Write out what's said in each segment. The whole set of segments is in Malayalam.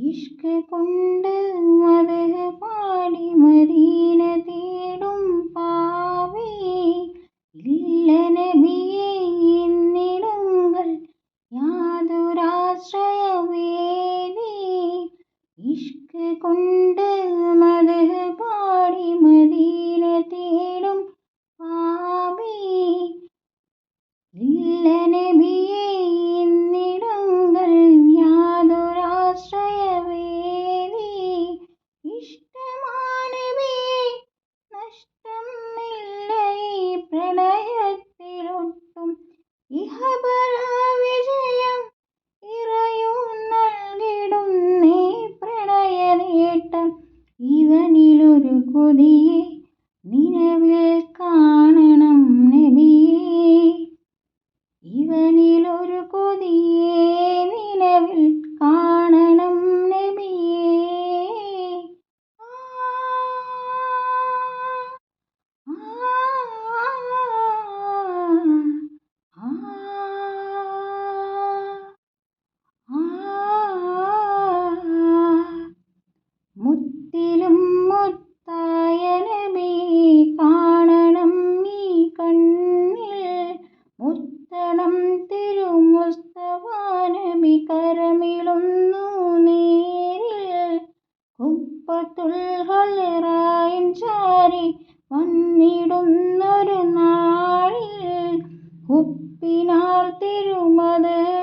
ഇഷ്ക് കൊണ്ട് മദഹ് പാടി മദീന തേടും പാവേ. ഇല്ല നബിയെ എന്നിടുങ്ങൾ യാതൊരാശ്രയവേദി. ഇഷ്ക കൊണ്ട് മദഹ് പാടി മദീന തേടും പാവേ. ഇല്ല നബിയേ കൊതിയെ നിലവിൽ കാണണം നബിയെ. ഇവനിലൊരു കൊതിയെ ഹലറായിൻ ചാരി വന്നിടുന്നൊരു നാളിൽ ഉപ്പിനാർ തിരുമത്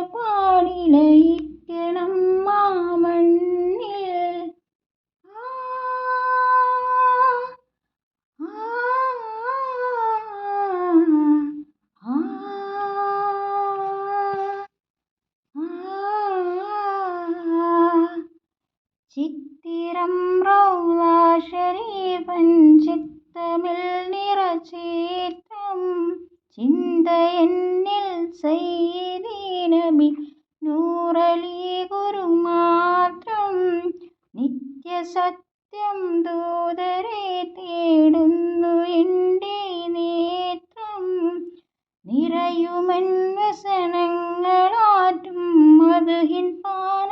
ചിത്തിരം റൗലാശരീഫൻ ചിത്തമിൽ നിറചേറ്റം ചിന്ത എന്നിൽ സയ്യദീനബി നൂറലി ഗുരുമാത്രം നിത്യസത്യം ദൂതരെ തേടുന്നു എന്റെ നേത്രം. നിറയുമെൻ വ്യസനങ്ങളാറ്റും മധുഹിൻ പാന